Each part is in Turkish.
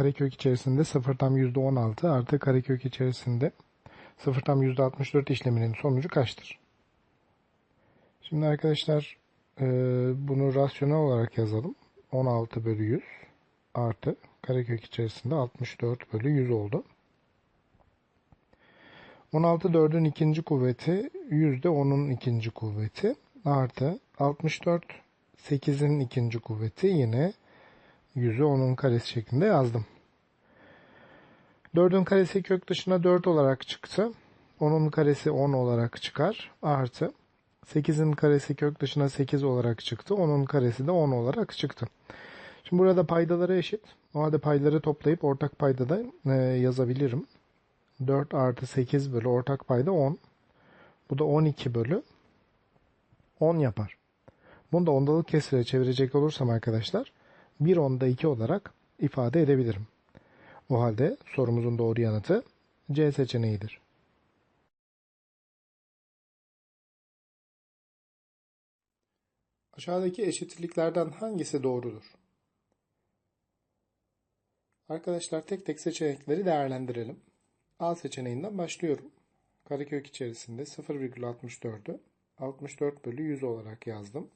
karekök içerisinde 0 tam %16 artı karekök içerisinde 0 tam %64 işleminin sonucu kaçtır? Şimdi arkadaşlar e, bunu rasyonel olarak yazalım. 16 bölü 100 artı karekök içerisinde 64 bölü 100 oldu. 16 4'ün ikinci kuvveti yüzde 10'un ikinci kuvveti artı 64 8'in ikinci kuvveti yine yüzü 10'un karesi şeklinde yazdım. 4'ün karesi kök dışına 4 olarak çıktı. 10'un karesi 10 olarak çıkar. Artı 8'in karesi kök dışına 8 olarak çıktı. 10'un karesi de 10 olarak çıktı. Şimdi burada paydaları eşit. O halde payları toplayıp ortak paydada e, yazabilirim. 4 artı 8 bölü ortak payda 10. Bu da 12 bölü 10 yapar. Bunu da ondalık kesire çevirecek olursam arkadaşlar 1 onda 2 olarak ifade edebilirim. O halde sorumuzun doğru yanıtı C seçeneğidir. Aşağıdaki eşitliklerden hangisi doğrudur? Arkadaşlar tek tek seçenekleri değerlendirelim. A seçeneğinden başlıyorum. Karekök içerisinde 0,64'ü 64 bölü 100 olarak yazdım.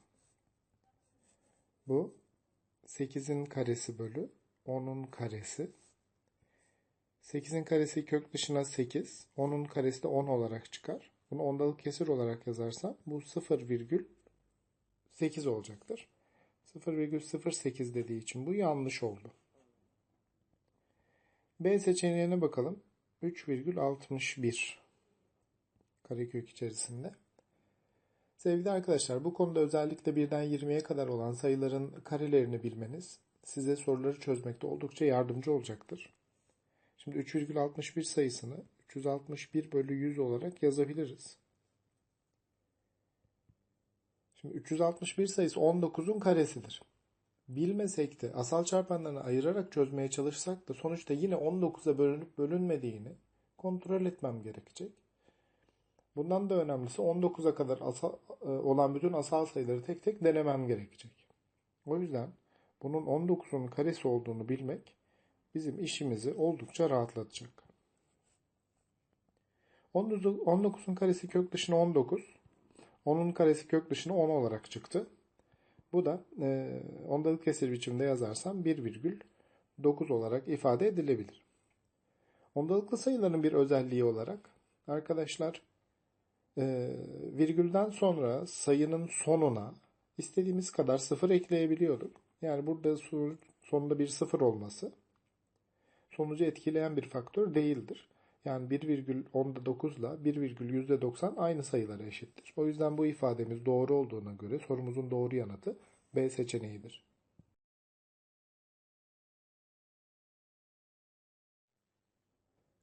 Bu 8'in karesi bölü 10'un karesi. 8'in karesi kök dışına 8. 10'un karesi de 10 olarak çıkar. Bunu ondalık kesir olarak yazarsam bu 0,8 olacaktır. 0,08 dediği için bu yanlış oldu. B seçeneğine bakalım. 3,61 karekök içerisinde. Sevgili arkadaşlar bu konuda özellikle birden 20'ye kadar olan sayıların karelerini bilmeniz size soruları çözmekte oldukça yardımcı olacaktır. Şimdi 3,61 sayısını 361 bölü 100 olarak yazabiliriz. Şimdi 361 sayısı 19'un karesidir. Bilmesek de asal çarpanlarını ayırarak çözmeye çalışsak da sonuçta yine 19'a bölünüp bölünmediğini kontrol etmem gerekecek. Bundan da önemlisi 19'a kadar asal, e, olan bütün asal sayıları tek tek denemem gerekecek. O yüzden bunun 19'un karesi olduğunu bilmek bizim işimizi oldukça rahatlatacak. 19'un karesi kök dışına 19. 10'un karesi kök dışına 10 olarak çıktı. Bu da e, ondalık kesir biçimde yazarsam 1,9 olarak ifade edilebilir. Ondalıklı sayıların bir özelliği olarak arkadaşlar e, virgülden sonra sayının sonuna istediğimiz kadar sıfır ekleyebiliyorduk. Yani burada sonunda bir sıfır olması sonucu etkileyen bir faktör değildir. Yani 1,9 ile 1,90 aynı sayılara eşittir. O yüzden bu ifademiz doğru olduğuna göre sorumuzun doğru yanıtı B seçeneğidir.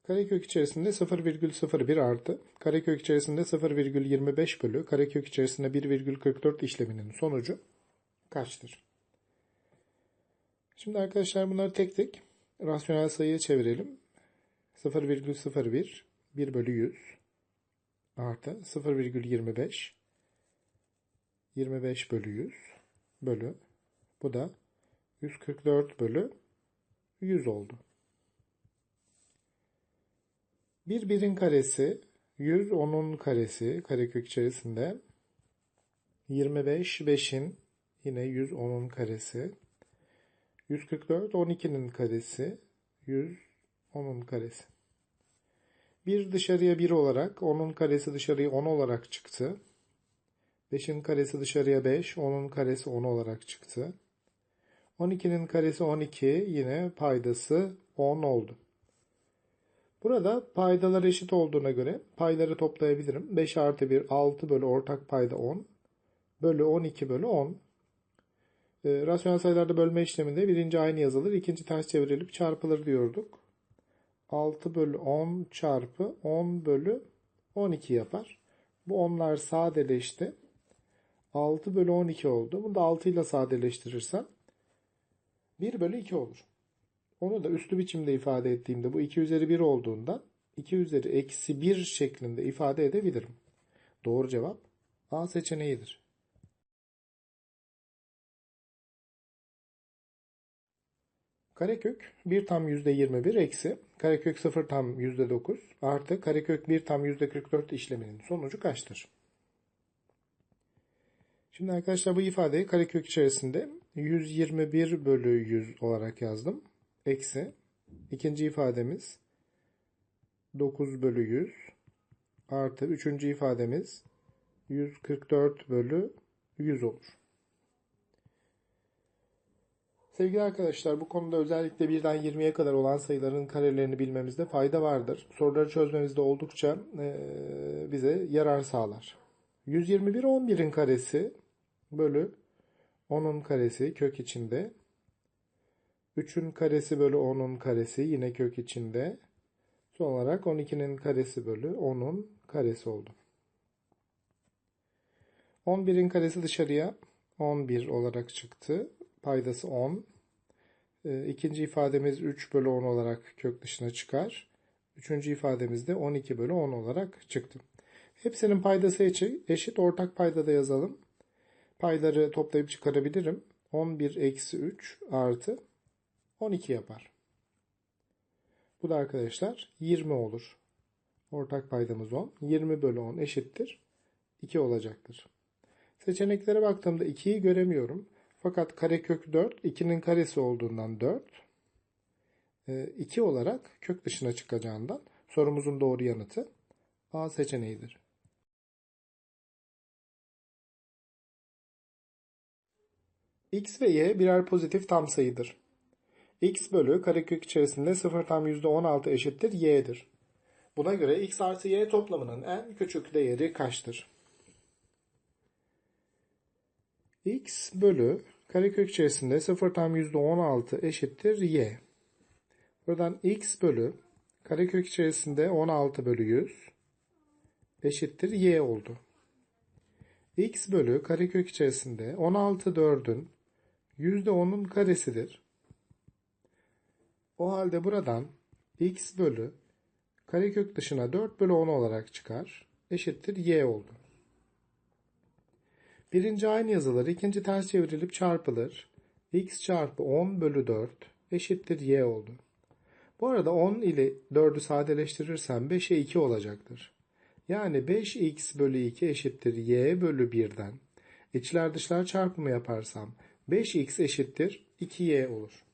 Karekök içerisinde 0,01 artı karekök içerisinde 0,25 bölü karekök içerisinde 1,44 işleminin sonucu kaçtır? Şimdi arkadaşlar bunları tek tek rasyonel sayıya çevirelim. 0,01 1 bölü 100 artı 0,25 25 bölü 100 bölü bu da 144 bölü 100 oldu. Bir birin karesi 100 onun karesi karekök içerisinde 25 5'in yine 100 onun karesi 144 12'nin karesi 100 10'un karesi. Bir dışarıya 1 olarak 10'un karesi dışarıya 10 olarak çıktı. 5'in karesi dışarıya 5, 10'un karesi 10 olarak çıktı. 12'nin karesi 12 yine paydası 10 oldu. Burada paydalar eşit olduğuna göre payları toplayabilirim. 5 artı 1 6 bölü ortak payda 10 bölü 12 bölü 10. E, rasyonel sayılarda bölme işleminde birinci aynı yazılır. ikinci ters çevrilip çarpılır diyorduk. 6 bölü 10 çarpı 10 bölü 12 yapar. Bu onlar sadeleşti. 6 bölü 12 oldu. Bunu da 6 ile sadeleştirirsem 1 bölü 2 olur. Onu da üslü biçimde ifade ettiğimde bu 2 üzeri 1 olduğundan 2 üzeri eksi 1 şeklinde ifade edebilirim. Doğru cevap A seçeneğidir. Karekök 1 tam %21 eksi karekök 0 tam %9 artı karekök 1 tam %44 işleminin sonucu kaçtır? Şimdi arkadaşlar bu ifadeyi karekök içerisinde 121 bölü 100 olarak yazdım. Eksi ikinci ifademiz 9 bölü 100 artı üçüncü ifademiz 144 bölü 100 olur. Sevgili arkadaşlar bu konuda özellikle 1'den 20'ye kadar olan sayıların karelerini bilmemizde fayda vardır. Soruları çözmemizde oldukça e, bize yarar sağlar. 121 11'in karesi bölü 10'un karesi kök içinde. 3'ün karesi bölü 10'un karesi yine kök içinde. Son olarak 12'nin karesi bölü 10'un karesi oldu. 11'in karesi dışarıya 11 olarak çıktı. Paydası 10. E, ikinci ifademiz 3 bölü 10 olarak kök dışına çıkar. Üçüncü ifademiz de 12 bölü 10 olarak çıktı. Hepsinin paydası eşit. Ortak payda da yazalım. Payları toplayıp çıkarabilirim. 11 eksi 3 artı 12 yapar. Bu da arkadaşlar 20 olur. Ortak paydamız 10. 20 bölü 10 eşittir. 2 olacaktır. Seçeneklere baktığımda 2'yi göremiyorum. Fakat karekök 4 2'nin karesi olduğundan 4 2 olarak kök dışına çıkacağından sorumuzun doğru yanıtı A seçeneğidir. X ve Y birer pozitif tam sayıdır. X bölü karekök içerisinde 0 tam %16 eşittir Y'dir. Buna göre X artı Y toplamının en küçük değeri kaçtır? X bölü karekök içerisinde 0 tam %16 eşittir Y. Buradan X bölü karekök içerisinde 16 bölü 100 eşittir Y oldu. X bölü karekök içerisinde 16 4'ün %10'un karesidir. O halde buradan x bölü karekök dışına 4 bölü 10 olarak çıkar. Eşittir y oldu. Birinci aynı yazılır. ikinci ters çevrilip çarpılır. x çarpı 10 bölü 4 eşittir y oldu. Bu arada 10 ile 4'ü sadeleştirirsem 5'e 2 olacaktır. Yani 5x bölü 2 eşittir y bölü 1'den. İçler dışlar çarpımı yaparsam 5x eşittir 2y olur.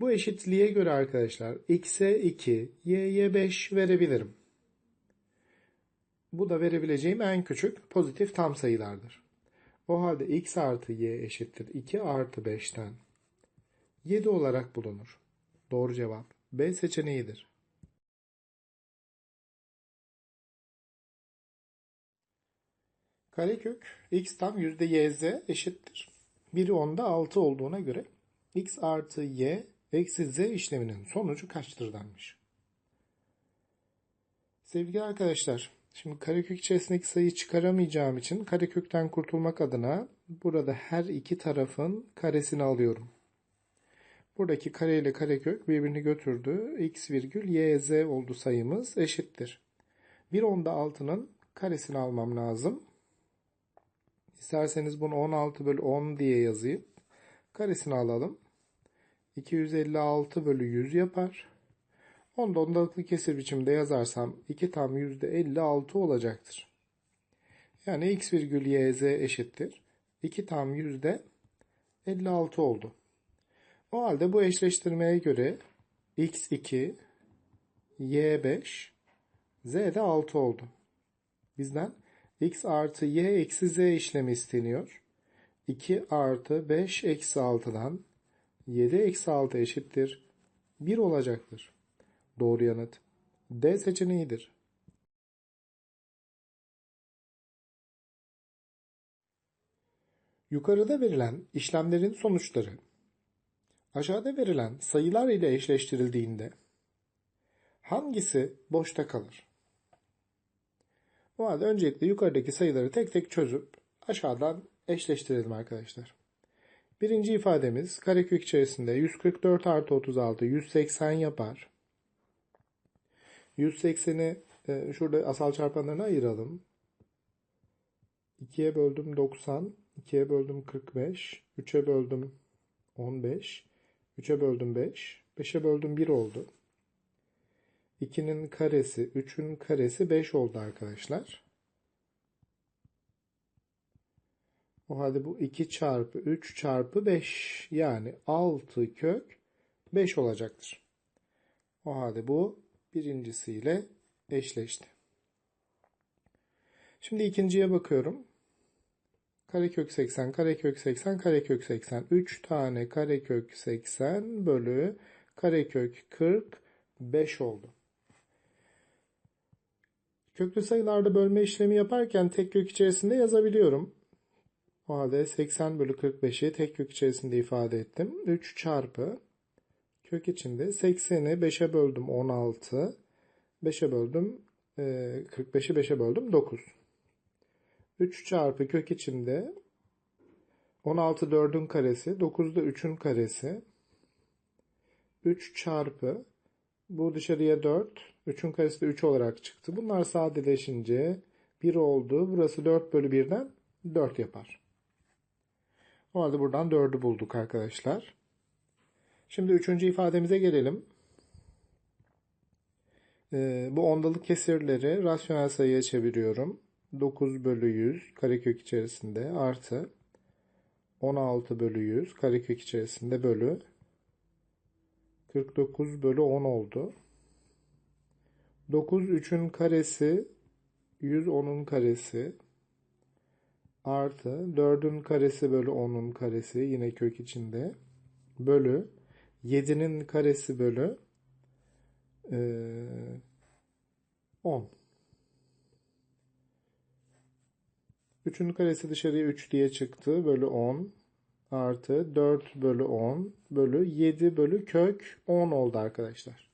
Bu eşitliğe göre arkadaşlar x'e 2, y'ye 5 verebilirim. Bu da verebileceğim en küçük pozitif tam sayılardır. O halde x artı y eşittir 2 artı 5'ten 7 olarak bulunur. Doğru cevap B seçeneğidir. Karekök x tam %yz eşittir. Biri onda 6 olduğuna göre x artı y eksi z işleminin sonucu kaçtır denmiş. Sevgili arkadaşlar, şimdi karekök içerisindeki sayıyı çıkaramayacağım için karekökten kurtulmak adına burada her iki tarafın karesini alıyorum. Buradaki kare ile karekök birbirini götürdü. x virgül y z oldu sayımız eşittir. Bir onda altının karesini almam lazım. İsterseniz bunu 16 bölü 10 diye yazayım. Karesini alalım. 256 bölü 100 yapar. Onu da ondalıklı kesir biçimde yazarsam 2 tam %56 olacaktır. Yani x virgül y z eşittir. 2 tam %56 oldu. O halde bu eşleştirmeye göre x2, y5, z de 6 oldu. Bizden x artı y eksi z işlemi isteniyor. 2 artı 5 eksi 6'dan 7 eksi 6 eşittir 1 olacaktır. Doğru yanıt D seçeneğidir. Yukarıda verilen işlemlerin sonuçları aşağıda verilen sayılar ile eşleştirildiğinde hangisi boşta kalır? O halde öncelikle yukarıdaki sayıları tek tek çözüp aşağıdan eşleştirelim arkadaşlar. Birinci ifademiz karekök içerisinde 144 artı 36 180 yapar. 180'i e, şurada asal çarpanlarına ayıralım. 2'ye böldüm 90, 2'ye böldüm 45, 3'e böldüm 15, 3'e böldüm 5. 5'e böldüm 1 oldu. 2'nin karesi 3'ün karesi 5 oldu arkadaşlar. O halde bu 2 çarpı 3 çarpı 5 yani 6 kök 5 olacaktır. O halde bu birincisiyle eşleşti. Şimdi ikinciye bakıyorum. Karekök 80, karekök 80, karekök 80. 3 tane karekök 80 bölü karekök 45 oldu. Köklü sayılarda bölme işlemi yaparken tek kök içerisinde yazabiliyorum. O halde 80 bölü 45'i tek kök içerisinde ifade ettim. 3 çarpı kök içinde 80'i 5'e böldüm 16. 5'e böldüm 45'i 5'e böldüm 9. 3 çarpı kök içinde 16 4'ün karesi 9 da 3'ün karesi 3 çarpı bu dışarıya 4 3'ün karesi de 3 olarak çıktı. Bunlar sadeleşince 1 oldu. Burası 4 bölü 1'den 4 yapar. O halde buradan 4'ü bulduk arkadaşlar. Şimdi üçüncü ifademize gelelim. Ee, bu ondalık kesirleri rasyonel sayıya çeviriyorum. 9 bölü 100 karekök içerisinde artı 16 bölü 100 karekök içerisinde bölü 49 bölü 10 oldu. 9 3'ün karesi 100 10'un karesi artı 4'ün karesi bölü 10'un karesi yine kök içinde bölü 7'nin karesi bölü e, 10. 3'ün karesi dışarıya 3 diye çıktı. Bölü 10 artı 4 bölü 10 bölü 7 bölü kök 10 oldu arkadaşlar.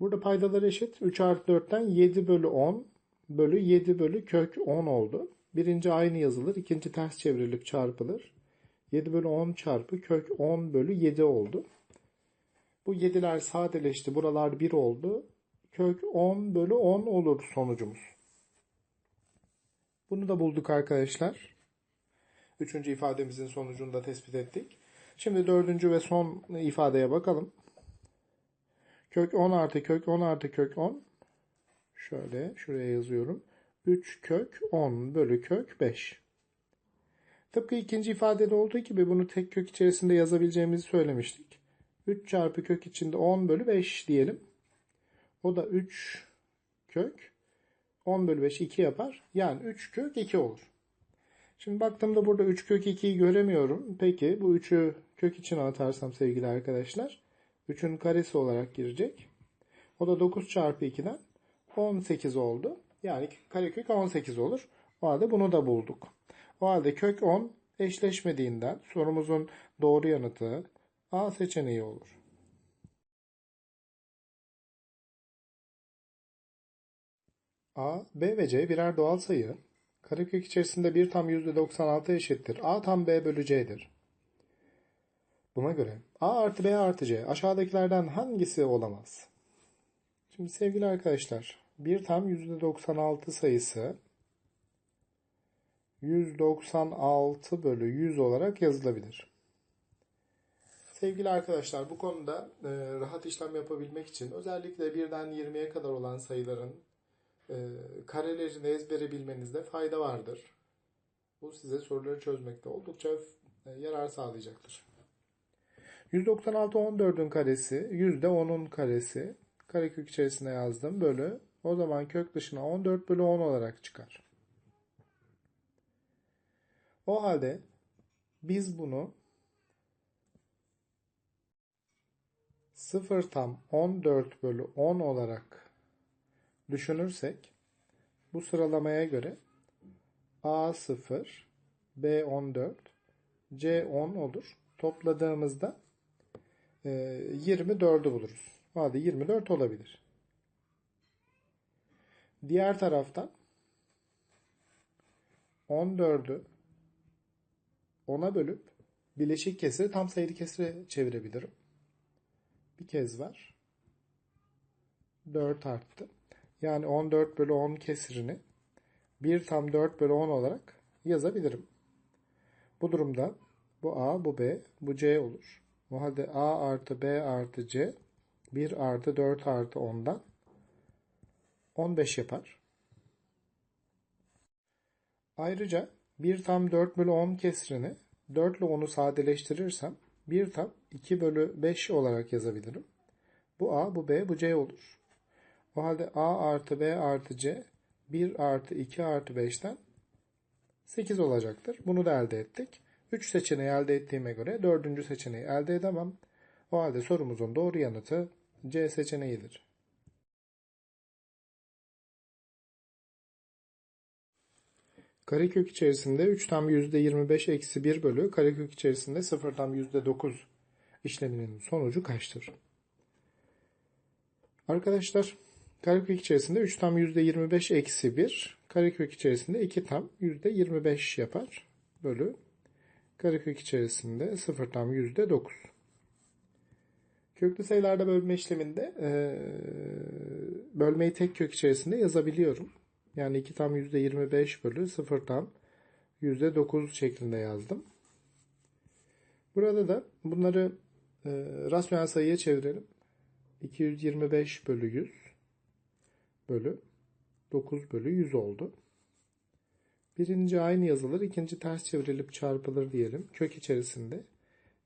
Burada paydalar eşit. 3 artı 4'ten 7 bölü 10 bölü 7 bölü kök 10 oldu. Birinci aynı yazılır. ikinci ters çevrilip çarpılır. 7 bölü 10 çarpı kök 10 bölü 7 oldu. Bu 7'ler sadeleşti. Buralar 1 oldu. Kök 10 bölü 10 olur sonucumuz. Bunu da bulduk arkadaşlar. Üçüncü ifademizin sonucunu da tespit ettik. Şimdi dördüncü ve son ifadeye bakalım. Kök 10 artı kök 10 artı kök 10. Şöyle şuraya yazıyorum. 3 kök 10 bölü kök 5. Tıpkı ikinci ifadede olduğu gibi bunu tek kök içerisinde yazabileceğimizi söylemiştik. 3 çarpı kök içinde 10 bölü 5 diyelim. O da 3 kök 10 bölü 5 2 yapar. Yani 3 kök 2 olur. Şimdi baktığımda burada 3 kök 2'yi göremiyorum. Peki bu 3'ü kök içine atarsam sevgili arkadaşlar 3'ün karesi olarak girecek. O da 9 çarpı 2'den 18 oldu. Yani karekök 18 olur. O halde bunu da bulduk. O halde kök 10 eşleşmediğinden sorumuzun doğru yanıtı A seçeneği olur. A, B ve C birer doğal sayı. Karekök içerisinde 1 tam %96 eşittir. A tam B bölü C'dir. Buna göre A artı B artı C aşağıdakilerden hangisi olamaz? Şimdi sevgili arkadaşlar 1 tam %96 sayısı 196 bölü 100 olarak yazılabilir. Sevgili arkadaşlar bu konuda e, rahat işlem yapabilmek için özellikle 1'den 20'ye kadar olan sayıların e, karelerini ezbere bilmenizde fayda vardır. Bu size soruları çözmekte oldukça e, yarar sağlayacaktır. 196 14'ün karesi, yüzde 10'un karesi. Karekök içerisine yazdım. Bölü. O zaman kök dışına 14 bölü 10 olarak çıkar. O halde biz bunu 0 tam 14 bölü 10 olarak düşünürsek bu sıralamaya göre A 0, B 14, C 10 olur. Topladığımızda 24'ü buluruz. O halde 24 olabilir. Diğer taraftan 14'ü 10'a bölüp bileşik kesiri tam sayılı kesire çevirebilirim. Bir kez var. 4 arttı. Yani 14 bölü 10 kesirini 1 tam 4 bölü 10 olarak yazabilirim. Bu durumda Bu A, bu B, bu C olur. O halde A artı B artı C 1 artı 4 artı 10'dan 15 yapar. Ayrıca 1 tam 4 bölü 10 kesrini 4 ile 10'u sadeleştirirsem 1 tam 2 bölü 5 olarak yazabilirim. Bu A, bu B, bu C olur. O halde A artı B artı C 1 artı 2 artı 5'ten 8 olacaktır. Bunu da elde ettik. 3 seçeneği elde ettiğime göre 4. seçeneği elde edemem. O halde sorumuzun doğru yanıtı C seçeneğidir. Karekök içerisinde 3 tam %25 eksi 1 bölü karekök içerisinde 0 tam %9 işleminin sonucu kaçtır? Arkadaşlar karekök içerisinde 3 tam %25 eksi 1 karekök içerisinde 2 tam %25 yapar. Bölü karekök içerisinde 0 tam %9. Köklü sayılarda bölme işleminde bölmeyi tek kök içerisinde yazabiliyorum. Yani 2 tam %25 bölü 0 tam %9 şeklinde yazdım. Burada da bunları e, rasyonel sayıya çevirelim. 225 bölü 100 bölü 9 bölü 100 oldu. Birinci aynı yazılır, ikinci ters çevrilip çarpılır diyelim. Kök içerisinde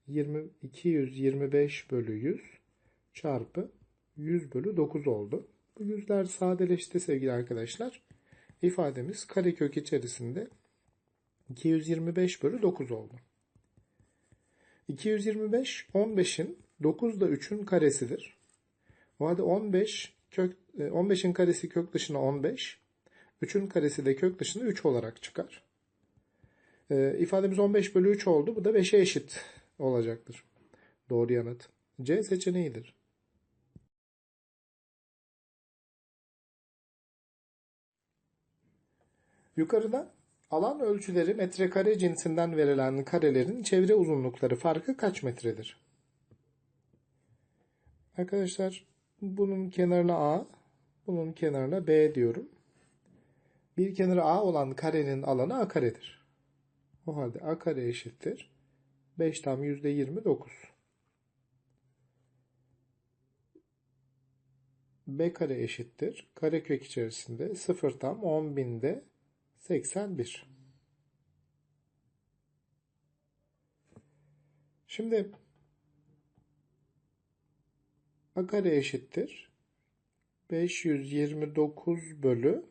20, 225 bölü 100 çarpı 100 bölü 9 oldu. Bu yüzler sadeleşti sevgili arkadaşlar. İfademiz karekök içerisinde 225 bölü 9 oldu. 225 15'in 9 da 3'ün karesidir. O halde 15 kök 15'in karesi kök dışına 15. 3'ün karesi de kök dışına 3 olarak çıkar. E, ifademiz 15 bölü 3 oldu. Bu da 5'e eşit olacaktır. Doğru yanıt C seçeneğidir. Yukarıda alan ölçüleri metrekare cinsinden verilen karelerin çevre uzunlukları farkı kaç metredir? Arkadaşlar bunun kenarına A, bunun kenarına B diyorum. Bir kenarı A olan karenin alanı A karedir. O halde A kare eşittir. 5 tam %29. B kare eşittir. Karekök içerisinde 0 tam 10 binde 81. Şimdi A kare eşittir. 529 bölü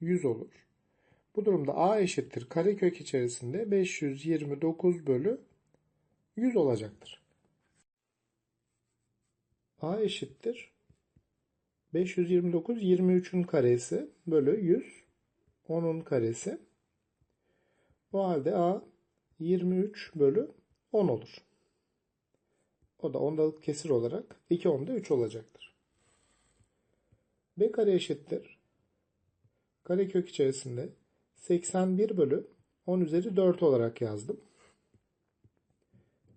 100 olur. Bu durumda A eşittir karekök içerisinde 529 bölü 100 olacaktır. A eşittir 529 23'ün karesi bölü 100 10'un karesi. O halde A 23 bölü 10 olur. O da ondalık kesir olarak 2 onda 3 olacaktır. B kare eşittir. Karekök içerisinde 81 bölü 10 üzeri 4 olarak yazdım.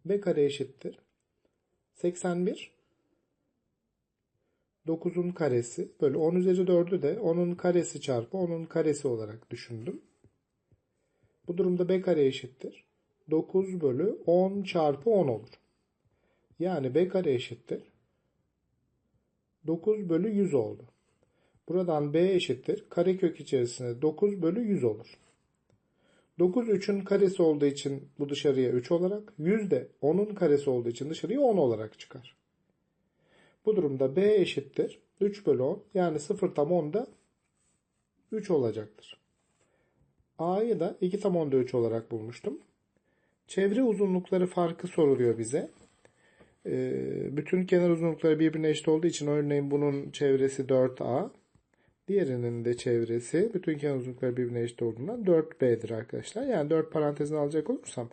B kare eşittir. 81 9'un karesi bölü 10 üzeri 4'ü de 10'un karesi çarpı 10'un karesi olarak düşündüm. Bu durumda B kare eşittir. 9 bölü 10 çarpı 10 olur. Yani B kare eşittir. 9 bölü 100 oldu. Buradan B eşittir. Karekök içerisinde 9 bölü 100 olur. 9 3'ün karesi olduğu için bu dışarıya 3 olarak, 100 de 10'un karesi olduğu için dışarıya 10 olarak çıkar. Bu durumda B eşittir. 3 bölü 10 yani 0 tam 10'da 3 olacaktır. A'yı da 2 tam 10'da 3 olarak bulmuştum. Çevre uzunlukları farkı soruluyor bize. Ee, bütün kenar uzunlukları birbirine eşit olduğu için örneğin bunun çevresi 4A. Diğerinin de çevresi bütün kenar uzunlukları birbirine eşit olduğundan 4B'dir arkadaşlar. Yani 4 parantezini alacak olursam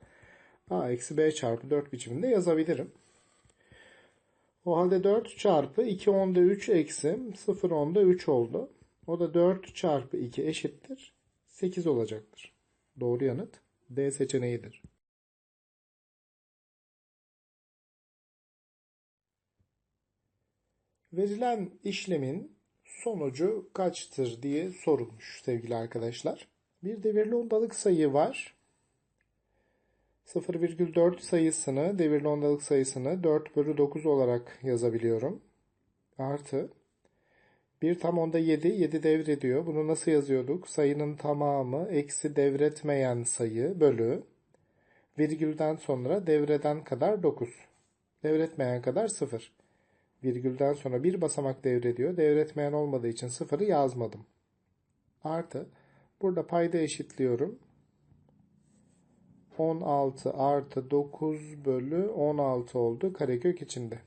A eksi B çarpı 4 biçiminde yazabilirim. O halde 4 çarpı 2 onda 3 eksi 0 onda 3 oldu. O da 4 çarpı 2 eşittir. 8 olacaktır. Doğru yanıt D seçeneğidir. Verilen işlemin sonucu kaçtır diye sorulmuş sevgili arkadaşlar. Bir devirli ondalık sayı var. 0,4 sayısını, devirli ondalık sayısını 4 bölü 9 olarak yazabiliyorum. Artı 1 tam onda 7, 7 devrediyor. Bunu nasıl yazıyorduk? Sayının tamamı eksi devretmeyen sayı bölü virgülden sonra devreden kadar 9. Devretmeyen kadar 0. Virgülden sonra bir basamak devrediyor. Devretmeyen olmadığı için 0'ı yazmadım. Artı burada payda eşitliyorum. 16 artı 9 bölü 16 oldu karekök içinde.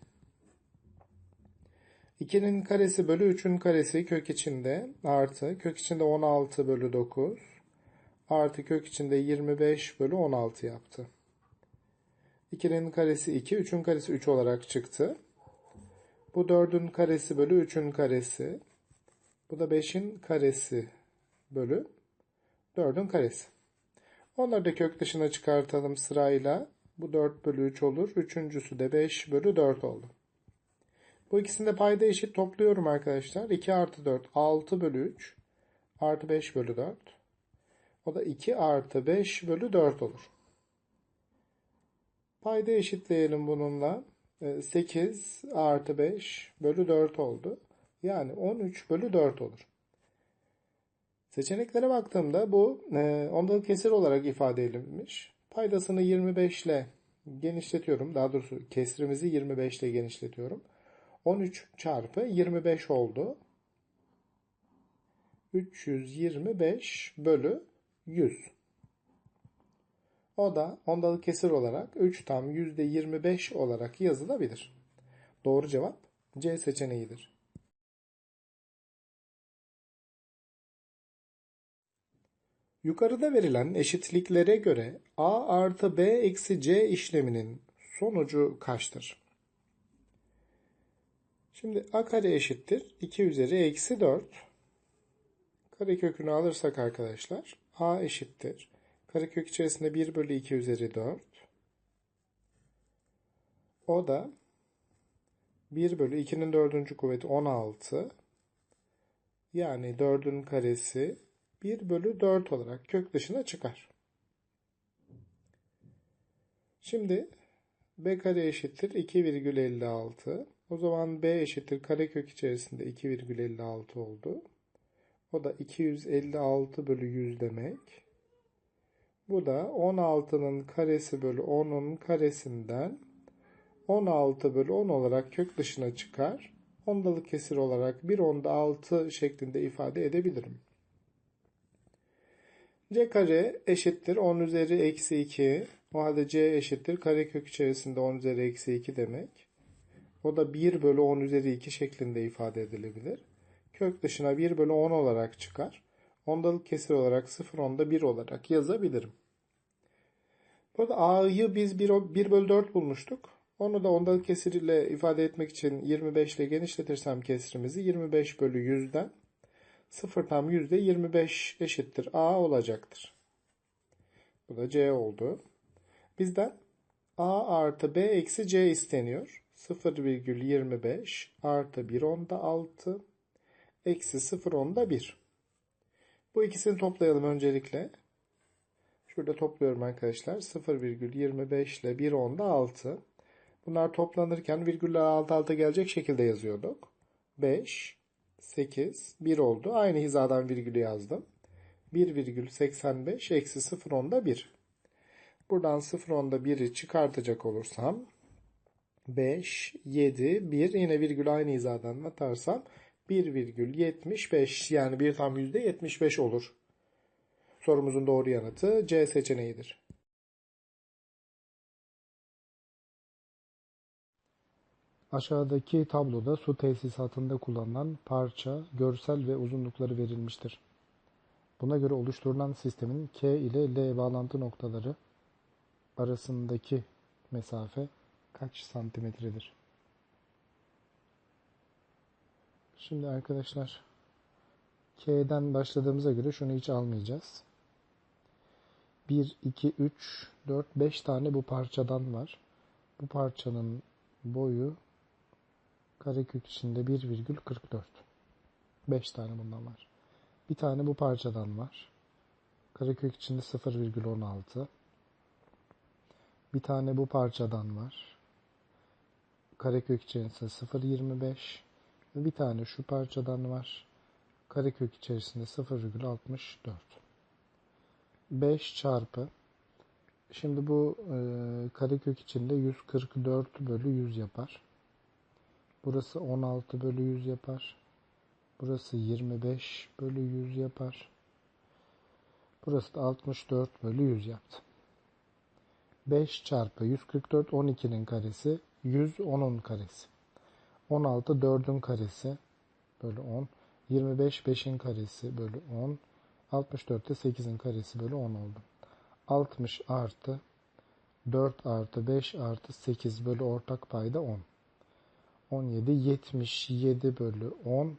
2'nin karesi bölü 3'ün karesi kök içinde artı kök içinde 16 bölü 9 artı kök içinde 25 bölü 16 yaptı. 2'nin karesi 2, 3'ün karesi 3 olarak çıktı. Bu 4'ün karesi bölü 3'ün karesi. Bu da 5'in karesi bölü 4'ün karesi. Onları da kök dışına çıkartalım sırayla. Bu 4 bölü 3 olur. Üçüncüsü de 5 bölü 4 oldu. Bu ikisini de payda eşit topluyorum arkadaşlar. 2 artı 4 6 bölü 3 artı 5 bölü 4. O da 2 artı 5 bölü 4 olur. Payda eşitleyelim bununla. 8 e, artı 5 bölü 4 oldu. Yani 13 bölü 4 olur. Seçeneklere baktığımda bu e, ondalık kesir olarak ifade edilmiş. Paydasını 25 ile genişletiyorum. Daha doğrusu kesrimizi 25 ile genişletiyorum. 13 çarpı 25 oldu. 325 bölü 100. O da ondalık kesir olarak 3 tam %25 olarak yazılabilir. Doğru cevap C seçeneğidir. Yukarıda verilen eşitliklere göre A artı B eksi C işleminin sonucu kaçtır? Şimdi A kare eşittir. 2 üzeri eksi 4. Kare kökünü alırsak arkadaşlar A eşittir. Karekök içerisinde 1 bölü 2 üzeri 4. O da 1 bölü 2'nin dördüncü kuvveti 16. Yani 4'ün karesi 1 bölü 4 olarak kök dışına çıkar. Şimdi b kare eşittir 2,56. O zaman b eşittir karekök içerisinde 2,56 oldu. O da 256 bölü 100 demek. Bu da 16'nın karesi bölü 10'un karesinden 16 bölü 10 olarak kök dışına çıkar. Ondalık kesir olarak 1 onda 6 şeklinde ifade edebilirim. C kare eşittir 10 üzeri eksi 2. O halde C eşittir karekök içerisinde 10 üzeri eksi 2 demek. O da 1 bölü 10 üzeri 2 şeklinde ifade edilebilir. Kök dışına 1 bölü 10 olarak çıkar. Ondalık kesir olarak 0 onda 1 olarak yazabilirim. Burada A'yı biz 1, 1 bölü 4 bulmuştuk. Onu da ondalık kesir ile ifade etmek için 25 ile genişletirsem kesrimizi 25 bölü 100'den 0 tam yüzde 25 eşittir A olacaktır. Bu da C oldu. Bizden A artı B eksi C isteniyor. 0,25 artı 1 onda 6 eksi 0 onda 1. Bu ikisini toplayalım öncelikle. Şurada topluyorum arkadaşlar. 0,25 ile 1 onda 6. Bunlar toplanırken virgüller alt alta gelecek şekilde yazıyorduk. 5 8, 1 oldu. Aynı hizadan virgülü yazdım. 1,85 eksi 0 onda 1. Buradan 0 onda 1'i çıkartacak olursam 5, 7, 1 yine virgül aynı hizadan atarsam 1,75 yani bir tam yüzde 75 olur. Sorumuzun doğru yanıtı C seçeneğidir. Aşağıdaki tabloda su tesisatında kullanılan parça, görsel ve uzunlukları verilmiştir. Buna göre oluşturulan sistemin K ile L bağlantı noktaları arasındaki mesafe kaç santimetredir? Şimdi arkadaşlar K'den başladığımıza göre şunu hiç almayacağız. 1, 2, 3, 4, 5 tane bu parçadan var. Bu parçanın boyu karekök içinde 1,44. 5 tane bundan var. Bir tane bu parçadan var. Karekök içinde 0,16. Bir tane bu parçadan var. Karekök içerisinde 0.25 ve bir tane şu parçadan var. Karekök içerisinde 0,64. 5 çarpı Şimdi bu e, karekök içinde 144 bölü 100 yapar. Burası 16 bölü 100 yapar. Burası 25 bölü 100 yapar. Burası da 64 bölü 100 yaptı. 5 çarpı 144 12'nin karesi 100 10'un karesi. 16 4'ün karesi bölü 10. 25 5'in karesi bölü 10. 64 de 8'in karesi bölü 10 oldu. 60 artı 4 artı 5 artı 8 bölü ortak payda 10. 17 77 bölü 10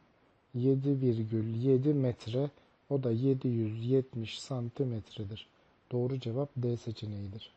7,7 metre o da 770 santimetredir. Doğru cevap D seçeneğidir.